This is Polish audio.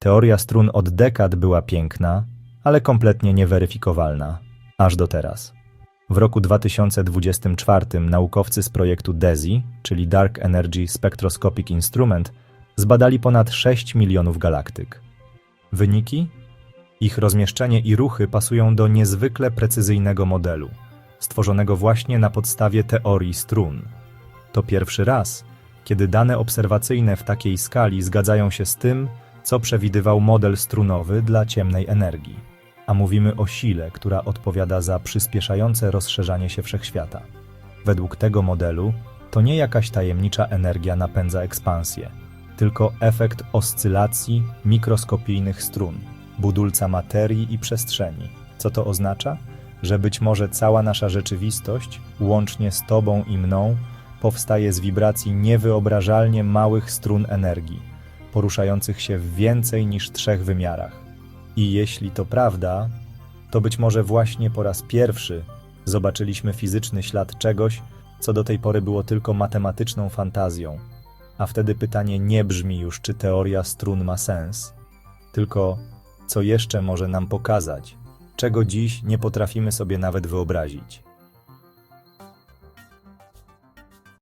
Teoria strun od dekad była piękna, ale kompletnie nieweryfikowalna, aż do teraz. W roku 2024 naukowcy z projektu DESI, czyli Dark Energy Spectroscopic Instrument, zbadali ponad 6 milionów galaktyk. Wyniki? Ich rozmieszczenie i ruchy pasują do niezwykle precyzyjnego modelu, stworzonego właśnie na podstawie teorii strun. To pierwszy raz, kiedy dane obserwacyjne w takiej skali zgadzają się z tym, co przewidywał model strunowy dla ciemnej energii. A mówimy o sile, która odpowiada za przyspieszające rozszerzanie się wszechświata. Według tego modelu to nie jakaś tajemnicza energia napędza ekspansję, tylko efekt oscylacji mikroskopijnych strun, budulca materii i przestrzeni. Co to oznacza? Że być może cała nasza rzeczywistość, łącznie z Tobą i mną, powstaje z wibracji niewyobrażalnie małych strun energii, poruszających się w więcej niż trzech wymiarach. I jeśli to prawda, to być może właśnie po raz pierwszy zobaczyliśmy fizyczny ślad czegoś, co do tej pory było tylko matematyczną fantazją. A wtedy pytanie nie brzmi już, czy teoria strun ma sens, tylko co jeszcze może nam pokazać, czego dziś nie potrafimy sobie nawet wyobrazić.